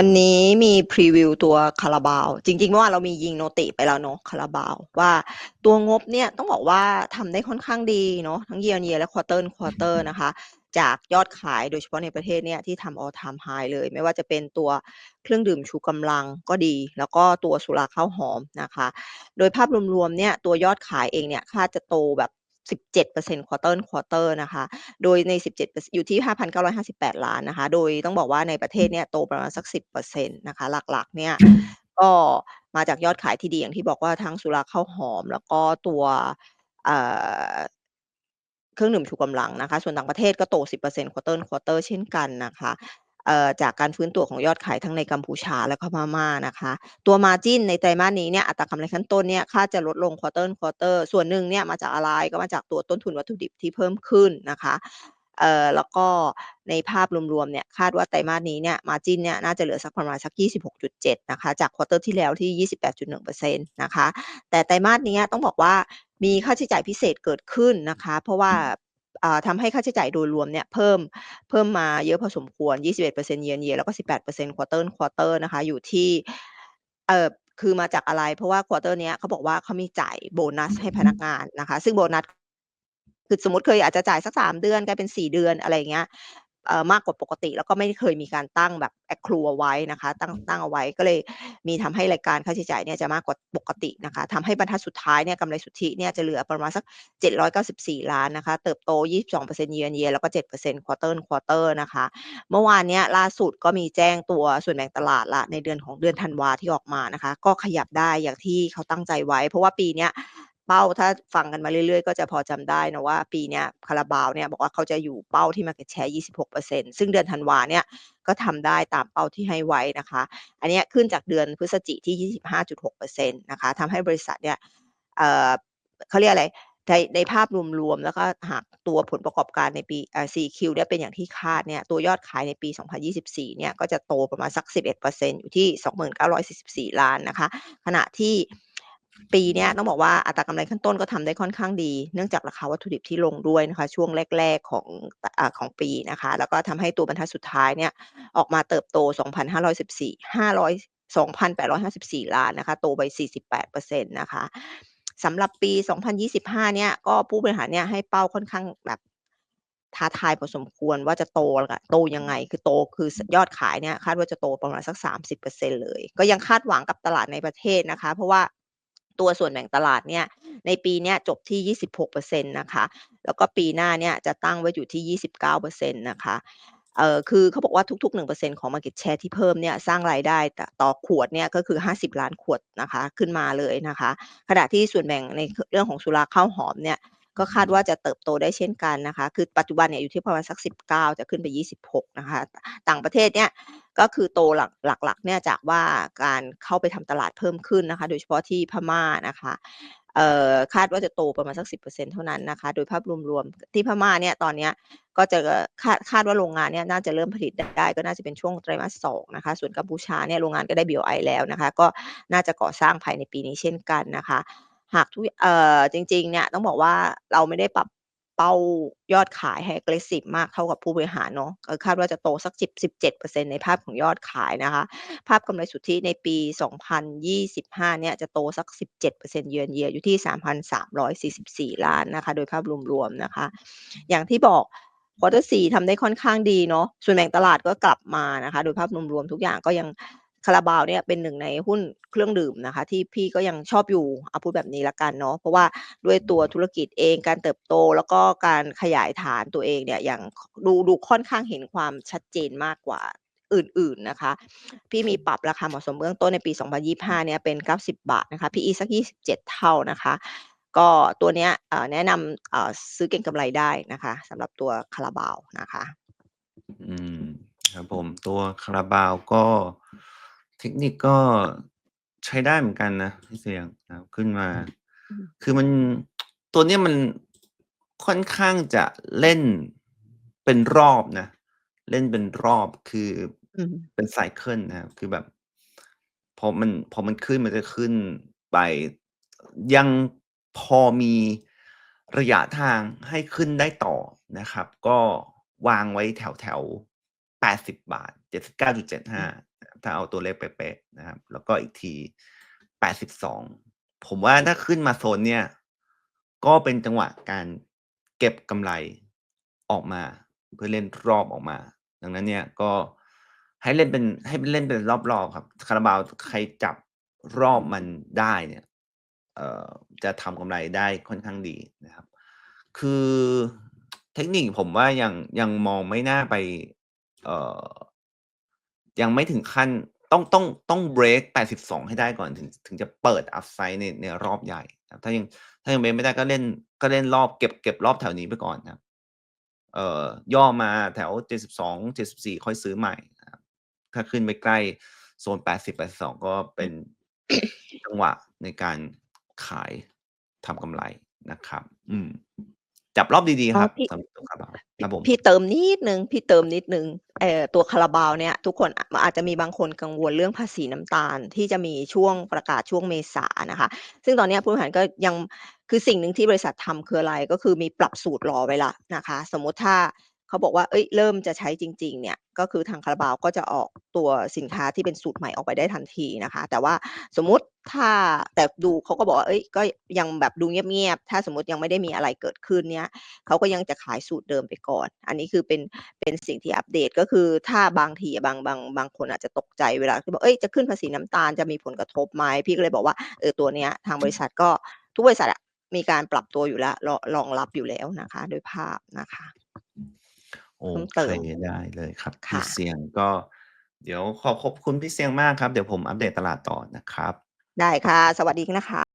วันนี้มีพรีวิวตัวคาราบาว จริงๆเมื่อวานเรามียิงโนติไปแล้วเนาะคาราบาว ว่าตัวงบเนี่ยต้องบอกว่าทำได้ค่อนข้างดีเนาะทั้ง year on year และ quarter on quarter นะคะ จากยอดขายโดยเฉพาะในประเทศเนี่ยที่ทำ all time high เลย ไม่ว่าจะเป็นตัวเครื่องดื่มชูกำลังก็ดี แล้วก็ตัวสุราข้าวหอมนะคะ โดยภาพรวมๆเนี่ยตัวยอดขายเองเนี่ยคาดจะโตแบบ 17% quarter on quarter นะคะ โดยใน 17 อยู่ที่ 5,958 ล้านนะคะ โดยต้องบอกว่าในประเทศเนี่ยโตประมาณสัก 10%นะคะ หลักๆ เนี่ยก็มาจากยอดขายที่ดีอย่างที่บอกว่าทั้งสุราข้าวหอม แล้วก็ตัวเครื่องดื่มชูกำลังนะคะ ส่วนต่างประเทศก็โต 10% quarter on quarter เช่นกันนะคะ จากการฟื้นตัวของยอดขายทั้งในกัมพูชาและก็พม่านะคะ ตัว margin ในไตรมาสนี้เนี่ยอัตรากำไรขั้นต้นเนี่ยคาดจะลดลง quarter on quarter ส่วนหนึ่งเนี่ยมาจากอะไรก็มาจากตัวต้นทุนวัตถุดิบที่เพิ่มขึ้นนะคะเอ่อแล้วก็ในภาพรวมๆเนี่ยคาดว่าไตรมาสนี้เนี่ย margin เนี่ยน่าจะเหลือสักประมาณสัก 26.7 นะคะ จาก quarter ที่แล้วที่ 28.1%นะคะ แต่ไตรมาสนี้ต้องบอกว่ามีค่าใช้จ่ายพิเศษเกิดขึ้นนะคะ เพราะว่า ทำให้ค่าใช้จ่ายโดยรวมเนี่ยเพิ่มเพิ่มมาเยอะพอสมควร 21% year on year แล้วก็ 18% quarter on quarter นะคะอยู่ที่เอ่อคือมาจากอะไร เพราะว่า quarter เนี้ยเขาบอกว่าเขามีจ่ายโบนัสให้พนักงานนะคะ ซึ่งโบนัสคือสมมุติเคยอาจจะจ่ายสัก3เดือนกลายเป็น4เดือนอะไรอย่างเงี้ยเอ่อ มากกว่าปกติ แล้วก็ไม่เคยมีการตั้งแบบ accrue เอาไว้นะคะ ตั้งตั้งเอาไว้ก็เลยมีทำให้รายการค่าใช้จ่ายเนี่ยจะมากกว่าปกตินะคะทำให้บรรทัดสุดท้ายเนี่ยกำไรสุทธิเนี่ยจะเหลือประมาณสัก 794 ล้านนะคะ เติบโต 22% year on year แล้วก็7% quarter on quarter นะคะ เมื่อวานเนี้ยล่าสุดก็มีแจ้งตัวส่วนแบ่งตลาดละในเดือนของเดือนธันวาที่ออกมานะคะ ก็ขยับได้อย่างที่เขาตั้งใจไว้ เพราะว่าปีเนี้ย เป้าถ้าฟังกันมาเรื่อยๆ ก็จะพอจำได้นะว่าปีนี้คาราบาวเนี่ยบอกว่าเขาจะอยู่เป้าที่ market share 26%ซึ่งเดือนธันวาเนี่ยก็ทำได้ตามเป้าที่ให้ไว้นะคะ อันนี้ขึ้นจากเดือนพฤศจิที่ 25.6%นะคะทำให้บริษัทเนี่ยเเขาเรียกอะไรในในภาพรวมๆ แล้วก็หากตัวผลประกอบการในปีเอ่อ 4Q เนี่ยเป็นอย่างที่คาดเนี่ย ตัวยอดขายในปี 2024 เนี่ย ก็จะโตประมาณสัก 11%อยู่ที่ 2944 ล้านนะคะ ขณะที่ ปีนี้ต้องบอกว่าอัตรากำไรขั้นต้นก็ทำได้ค่อนข้างดี เนื่องจากราคาวัตถุดิบที่ลงด้วยนะคะ ช่วงแรก ๆของอของปีนะคะ แล้วก็ทำให้ตัวบรรทัดสุดท้ายเนี่ยออกมาเติบโต 2,514 500 2,854 ล้านนะคะ โตไป 48%นะคะสำหรับปี 2025 เนี่ย ก็ผู้บริหารเนี่ยให้เป้าค่อนข้างแบบท้าทายพอสมควรว่าจะโตอะโตยังไง คือโตคือยอดขายเนี่ยคาดว่าจะโตประมาณสัก 30%เลย ก็ยังคาดหวังกับตลาดในประเทศนะคะ เพราะว่า ตัวส่วนแบ่งตลาดเนี่ยในปีนี้จบที่ 26%นะคะแล้วก็ปีหน้าเนี่ยจะตั้งไว้อยู่ที่ 29%นะคะเออคือเขาบอกว่าทุกๆ 1%ของ market share ที่เพิ่มเนี่ยสร้างรายได้ตต่อขวดเนี่ยก็คือ 50 ล้านขวดนะคะขึ้นมาเลยนะคะ ขณะที่ส่วนแบ่งในเรื่องของสุราข้าวหอมเนี่ยก็คาดว่าจะเติบโตได้เช่นกันนะคะ คือปัจจุบันเนี่ยอยู่ที่ประมาณสัก 19 จะขึ้นไป 26 นะคะ ต่างประเทศเนี่ย ก็คือโตหลักหลักๆเนี่ยจากว่าการเข้าไปทำตลาดเพิ่มขึ้นนะคะ โดยเฉพาะที่พม่านะคะคาดว่าจะโตประมาณสัก 10%เท่านั้นนะคะ โดยภาพรวมๆ ที่พม่าเนี่ยตอนนี้ก็จะคาดคาดว่าโรงงานเนี่ยน่าจะเริ่มผลิตได้ก็น่าจะเป็นช่วงไตรมาส2นะคะ ส่วนกัมพูชาเนี่ยโรงงานก็ได้ BOI แล้วนะคะ ก็น่าจะก่อสร้างภายในปีนี้เช่นกันนะคะ หากทุกจริงๆเนี่ยต้องบอกว่าเราไม่ได้ปรับ เป้ายอดขายให้ aggressive มากเท่ากับผู้บริหารเนาะคาดว่าจะโตสัก 10 17%ในภาพของยอดขายนะคะ ภาพกำไรสุทธิในปี 2025 เนี่ยจะโตสัก 17% year on year อยู่ที่ 3,344 ล้านนะคะ โดยภาพรวมๆนะคะ อย่างที่บอก quarter 4ทำได้ค่อนข้างดีเนาะ ส่วนแบ่งตลาดก็กลับมานะคะ โดยภาพรวมๆทุกอย่างก็ยัง คาราบาวเนี่ยเป็นหนึ่งในหุ้นเครื่องดื่มนะคะ ที่พี่ก็ยังชอบอยู่เอาพูดแบบนี้แล้วกันเนาะเพราะว่าด้วยตัวธุรกิจเองการเติบโตแล้วก็การขยายฐานตัวเองเนี่ยอย่างดูดูค่อนข้างเห็นความชัดเจนมากกว่าอื่นๆนะคะ พี่มีปรับราคาเหมาะสมเบื้องต้นในปี 2025 เนี่ยเป็น 90 บาทนะคะ PE สัก 27 เท่านะคะ ก็ตัวเนี้ยเอ่อแนะนำเอ่อซื้อเก็งกำไรได้นะคะสำหรับตัวคาราบาวนะคะ อืมครับผมตัวคาราบาวก็ เทคนิคก็ใช้ได้เหมือนกันนะพี่เสียงนะครับขึ้นมา อืม คือมัน ตัวเนี้ยมันค่อนข้างจะเล่นเป็นรอบนะ เล่นเป็นรอบ คืออืม เป็นไซเคิลนะครับ คือแบบ พอมัน พอมันขึ้น มันจะขึ้นไป ยังพอมีระยะทางให้ขึ้นได้ต่อนะครับ ก็วางไว้แถว ๆ 80 บาท 79.75 ถ้าเอาตัวเลขเป๊ะๆนะครับ แล้วก็อีกที 82 ผมว่าถ้าขึ้นมาโซนเนี่ย ก็เป็นจังหวะการเก็บกำไรออกมา เพื่อเล่นรอบออกมา ดังนั้นเนี่ยก็ให้เล่นเป็นให้เล่นเป็นรอบๆครับ คาราบาวใครจับรอบมันได้เนี่ยเอ่อจะทำกำไรได้ค่อนข้างดีนะครับ คือเทคนิคผมว่ายังยังมองไม่น่าไป เอ่อยังไม่ถึงขั้นต้องต้องต้องเบรก82 ให้ได้ก่อนถึงถึงจะเปิดอัพไซด์ในในรอบใหญ่นะถ้ายังถ้ายังเบรกไม่ได้ก็เล่นก็เล่นรอบเก็บเก็บรอบแถวนี้ไปก่อนครับเอ่อย่อมาแถว 72 74 ค่อยซื้อใหม่นะถ้าขึ้นไปใกล้โซน 80 82 ก็เป็นจังหวะในการขายทำกำไรนะครับ อืม จับรอบดีๆอ๋คอรับพี่สำหรับตัวคาราบาวครับผมพี่เติมนิดหนึ่งพี่เติมนิดหนึ่งเอ่อตัวคาราบาวเนี่ย ทุกคนอะอาจจะมีบางคนกังวลเรื่องภาษีน้ำตาล ที่จะมีช่วงประกาศช่วงเมษานะคะ ซึ่งตอนเนี้ยผู้บริหารก็ยังคือสิ่งหนึ่งที่บริษัททำคืออะไรก็คือมีปรับสูตรรอไว้ละนะคะ สมมุติถ้า เขาบอกว่า เอ้ย เริ่มจะใช้จริง ๆ เนี่ย ก็คือทางคาราบาวก็จะออกตัวสินค้าที่เป็นสูตรใหม่ออกไปได้ทันทีนะคะ แต่ว่าสมมติถ้าแต่ดูเขาก็บอกว่า เอ้ย ก็ยังแบบดูเงียบๆ ถ้าสมมติยังไม่ได้มีอะไรเกิดขึ้นเนี่ย เขาก็ยังจะขายสูตรเดิมไปก่อน อันนี้คือเป็น เป็นสิ่งที่อัปเดตก็คือถ้าบางทีบางบางบางคนอาจจะตกใจเวลาที่บอก เอ้ย จะขึ้นภาษีน้ำตาลจะมีผลกระทบไหมพี่ก็เลยบอกว่า เออ ตัวเนี้ยทางบริษัทก็ทุกบริษัทอะมีการปรับตัวอยู่แล้วรองรับอยู่แล้วนะคะ โดยภาพนะคะ โอเพิ่มเคเติม ได้เลยครับพี่ค่ะเสียง ก็ เดี๋ยวขอขอบคุณพี่เสียงมากครับ เดี๋ยวผมอัปเดตตลาดต่อนะครับ ได้ค่ะ สวัสดีนะคะ